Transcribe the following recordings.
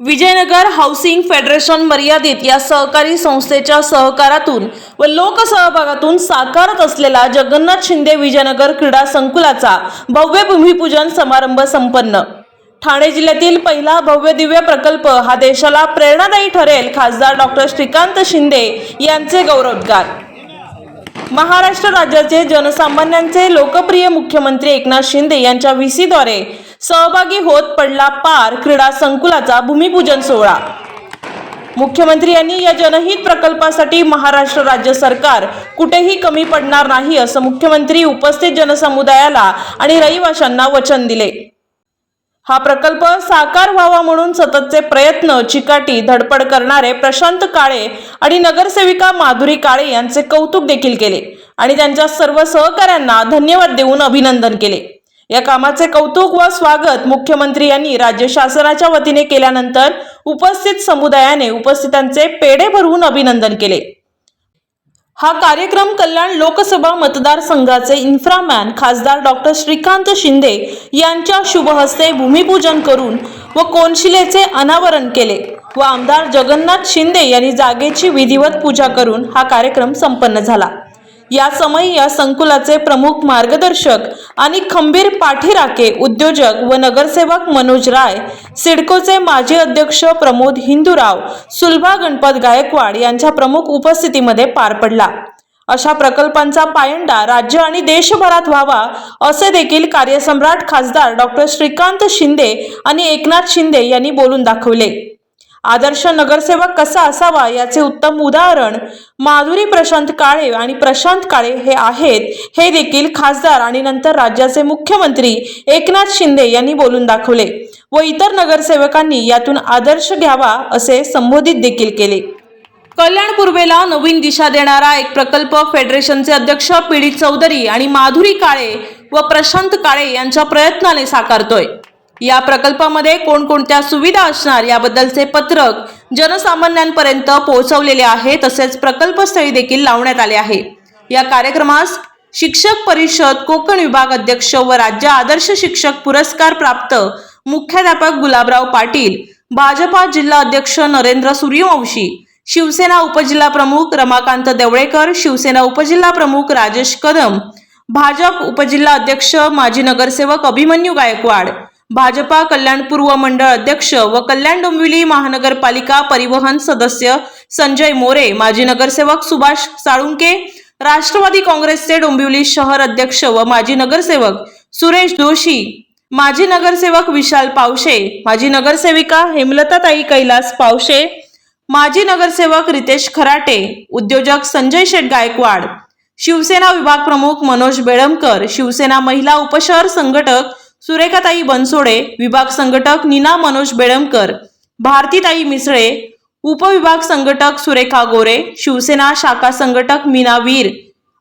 Vijayanagar housing federation मर्यादित या सहकारी संस्थेच्या सहकारातून व लोकसहभागातून साकारत असलेला जगन्नाथ शिंदे विजयनगर क्रीडा संकुलाचा भव्य भूमिपूजन समारंभ संपन्न. ठाणे जिल्ह्यातील पहिला भव्य दिव्य प्रकल्प हा देशाला प्रेरणादायी ठरेल खासदार डॉक्टर श्रीकांत शिंदे यांचे गौरवोद्गार. महाराष्ट्र राज्याचे जनसामान्यांचे लोकप्रिय मुख्यमंत्री एकनाथ शिंदे यांच्या व्हीसीद्वारे सहभागी होत पडला पार क्रीडा संकुलाचा भूमिपूजन सोहळा. मुख्यमंत्री यांनी या जनहित प्रकल्पासाठी महाराष्ट्र राज्य सरकार कुठेही कमी पडणार नाही असं मुख्यमंत्री उपस्थित जनसमुदायाला आणि रहिवाशांना वचन दिले. हा प्रकल्प साकार व्हावा म्हणून सततचे प्रयत्न चिकाटी धडपड करणारे प्रशांत काळे आणि नगरसेविका माधुरी काळे यांचे कौतुक देखील केले आणि त्यांच्या सर्व सहकाऱ्यांना धन्यवाद देऊन अभिनंदन केले. या कामाचे कौतुक व स्वागत मुख्यमंत्री यांनी राज्य शासनाच्या वतीने केल्यानंतर उपस्थित समुदायाने उपस्थितांचे पेढे भरवून अभिनंदन केले. हा कार्यक्रम कल्याण लोकसभा मतदारसंघाचे इन्फ्रामॅन खासदार डॉक्टर श्रीकांत शिंदे यांच्या शुभहस्ते भूमिपूजन करून व कोनशिलेचे अनावरण केले व आमदार जगन्नाथ शिंदे यांनी जागेची विधिवत पूजा करून हा कार्यक्रम संपन्न झाला. या समयी या संकुलाचे प्रमुख मार्गदर्शक आणि खंबीर पाठीराके उद्योजक व नगरसेवक मनोज राय सिडकोचे माजी अध्यक्ष प्रमोद हिंदूराव सुलभा गणपत गायकवाड यांच्या प्रमुख उपस्थितीमध्ये पार पडला. अशा प्रकल्पांचा पायंडा राज्य आणि देशभरात व्हावा असे देखील कार्यसम्राट खासदार डॉक्टर श्रीकांत शिंदे आणि एकनाथ शिंदे यांनी बोलून दाखवले. आदर्श नगरसेवक कसा असावा याचे उत्तम उदाहरण माधुरी प्रशांत काळे आणि प्रशांत काळे हे आहेत. हे देखील खासदार आणि नंतर राज्याचे मुख्यमंत्री एकनाथ शिंदे यांनी बोलून दाखवले व इतर नगरसेवकांनी यातून आदर्श घ्यावा असे संबोधित देखील केले. कल्याण पूर्वेला नवीन दिशा देणारा एक प्रकल्प फेडरेशनचे अध्यक्ष पीडित चौधरी आणि माधुरी काळे व प्रशांत काळे यांच्या प्रयत्नाने साकारतोय. या प्रकल्पामध्ये कोणकोणत्या सुविधा असणार याबद्दलचे पत्रक जनसामान्यांपर्यंत पोहोचवलेले आहे तसेच प्रकल्पस्थळी देखील लावण्यात आले आहे. या कार्यक्रमास शिक्षक परिषद कोकण विभाग अध्यक्ष व राज्य आदर्श शिक्षक पुरस्कार प्राप्त मुख्याध्यापक गुलाबराव पाटील भाजपा जिल्हा अध्यक्ष नरेंद्र सूर्यवंशी शिवसेना उपजिल्हा प्रमुख रमाकांत देवळेकर शिवसेना उपजिल्हा प्रमुख राजेश कदम भाजप उपजिल्हा अध्यक्ष माजी नगरसेवक अभिमन्यू गायकवाड भाजपा कल्याण पूर्व मंडळ अध्यक्ष व कल्याण डोंबिवली महानगरपालिका परिवहन सदस्य संजय मोरे माजी नगरसेवक सुभाष साळुंके राष्ट्रवादी काँग्रेसचे डोंबिवली शहर अध्यक्ष व माजी नगरसेवक सुरेश जोशी माजी नगरसेवक विशाल पावशे माजी नगरसेविका हेमलताताई कैलास पावशे माजी नगरसेवक रितेश खराटे उद्योजक संजय शेठ गायकवाड शिवसेना विभाग प्रमुख मनोज बेळमकर शिवसेना महिला उपशहर संघटक सुरेखाताई बनसोडे विभाग संघटक नीना मनोज बेळमकर भारतीताई मिसळे उपविभाग संघटक सुरेखा गोरे शिवसेना शाखा संघटक मीना वीर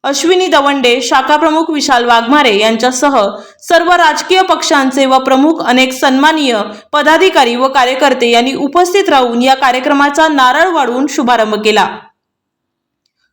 अश्विनी दवंडे शाखा प्रमुख विशाल वाघमारे यांच्यासह सर्व राजकीय पक्षांचे व प्रमुख अनेक सन्मानीय पदाधिकारी व कार्यकर्ते यांनी उपस्थित राहून या कार्यक्रमाचा नारळ वाढवून शुभारंभ केला.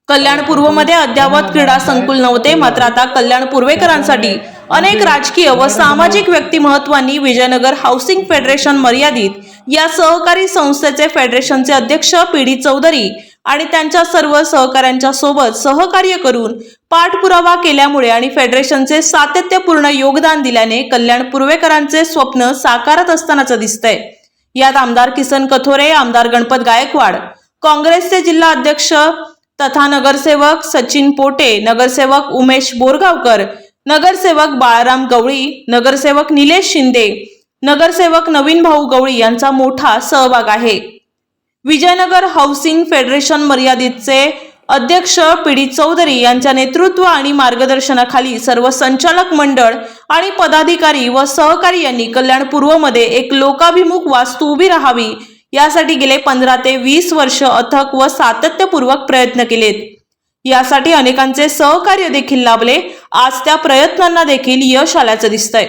कल्याण पूर्वमध्ये अद्यावत क्रीडा संकुल नव्हते मात्र आता कल्याण पूर्वेकरांसाठी अनेक राजकीय व सामाजिक व्यक्तिमत्वांनी विजयनगर हाऊसिंग फेडरेशन मर्यादित या सहकारी संस्थेचे फेडरेशनचे अध्यक्ष पीडी चौधरी आणि त्यांच्या सर्व सहकाऱ्यांच्या सोबत सहकार्य करून पाठपुरावा केल्यामुळे आणि फेडरेशनचे सातत्यपूर्ण योगदान दिल्याने कल्याण पूर्वेकरांचे स्वप्न साकारत असतानाचं दिसतंय. यात आमदार किसन कथोरे आमदार गणपत गायकवाड काँग्रेसचे जिल्हा अध्यक्ष तथा नगरसेवक सचिन पोटे नगरसेवक उमेश बोरगावकर नगरसेवक बाळाराम गवळी नगरसेवक निलेश शिंदे नगरसेवक नवीन भाऊ गवळी यांचा मोठा सहभाग आहे. विजयनगर हाऊसिंग फेडरेशन मर्यादितचे अध्यक्ष पीडी चौधरी यांच्या नेतृत्व आणि मार्गदर्शनाखाली सर्व संचालक मंडळ आणि पदाधिकारी व सहकारी यांनी कल्याण पूर्वमध्ये एक लोकाभिमुख वास्तू उभी राहावी यासाठी गेले पंधरा ते वीस वर्ष अथक व सातत्यपूर्वक प्रयत्न केलेत. यासाठी अनेकांचे सहकार्य देखील लाभले. आज त्या प्रयत्नांना देखील यश आल्याचं दिसतंय.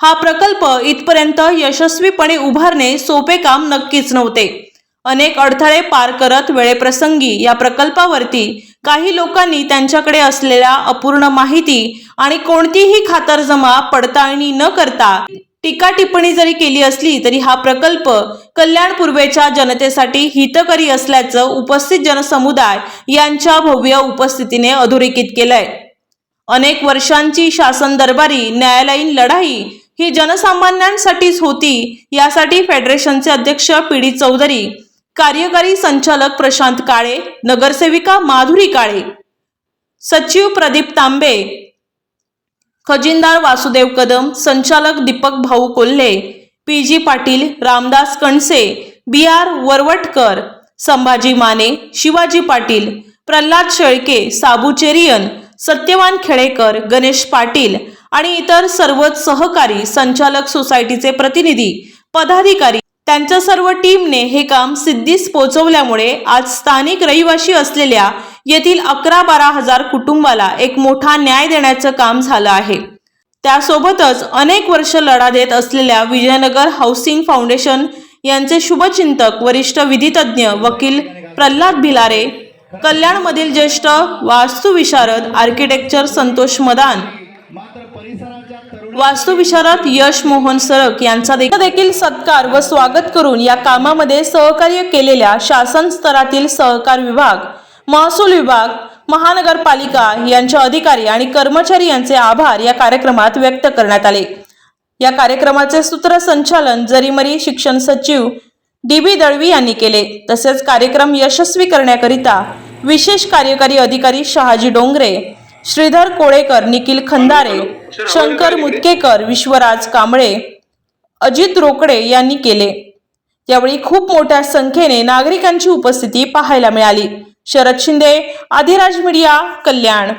हा प्रकल्प इथपर्यंत यशस्वीपणे उभारणे सोपे काम नक्कीच नव्हते. अनेक अडथळे पार करत वेळेप्रसंगी या प्रकल्पावरती काही लोकांनी त्यांच्याकडे असलेल्या अपूर्ण माहिती आणि कोणतीही खातरजमा पडताळणी न करता टीका टिप्पणी जरी केली असली तरी हा प्रकल्प कल्याण पूर्वेच्या जनतेसाठी हितकरी असल्याचं उपस्थित जनसमुदाय यांच्या भव्य उपस्थितीने अधोरेखित केलंय. अनेक वर्षांची शासन दरबारी न्यायालयीन लढाई ही जनसामान्यांसाठीच होती यासाठी फेडरेशनचे अध्यक्ष पीडी चौधरी कार्यकारी संचालक प्रशांत काळे नगरसेविका माधुरी काळे सचिव प्रदीप तांबे खजिनदार वासुदेव कदम संचालक Deepak Bhau Kolhe P G Patil Ramdas Kanse B R Varvatkar Sambhaji Mane Shivaji Patil Pralhad Shelke Sabu Cherian Satyawan Khedekar Ganesh Patil आणि इतर सर्वच सहकारी संचालक सोसायटीचे प्रतिनिधी पदाधिकारी त्यांच्या सर्व टीमने हे काम सिद्धीस पोहोचवल्यामुळे आज स्थानिक रहिवाशी असलेल्या येथील अकरा बारा हजार कुटुंबाला एक मोठा न्याय देण्याचं काम झालं आहे. त्यासोबतच अनेक वर्ष लढा देत असलेल्या विजयनगर हाऊसिंग फाउंडेशन यांचे शुभचिंतक वरिष्ठ विधितज्ञ वकील प्रल्हाद भिलारे कल्याणमधील ज्येष्ठ वास्तुविशारद आर्किटेक्चर संतोष मदान वास्तुविशारद यश मोहन सरक यांचा देखील सत्कार व स्वागत करून या कामामध्ये सहकार्य केलेल्या शासन स्तरातील सहकार विभाग महसूल विभाग महानगरपालिका यांच्या अधिकारी आणि कर्मचारी यांचे आभार या कार्यक्रमात व्यक्त करण्यात आले. या कार्यक्रमाचे सूत्रसंचालन जरीमरी शिक्षण सचिव डी बी दळवी यांनी केले. तसेच कार्यक्रम यशस्वी करण्याकरिता विशेष कार्यकारी अधिकारी शहाजी डोंगरे श्रीधर कोळेकर निखिल खंदारे शंकर मुतकेकर विश्वराज कांबळे अजित रोकडे यांनी केले. यावेळी खूप मोठ्या संख्येने नागरिकांची उपस्थिती पाहायला मिळाली. शरद शिंदे आधिराज मीडिया कल्याण.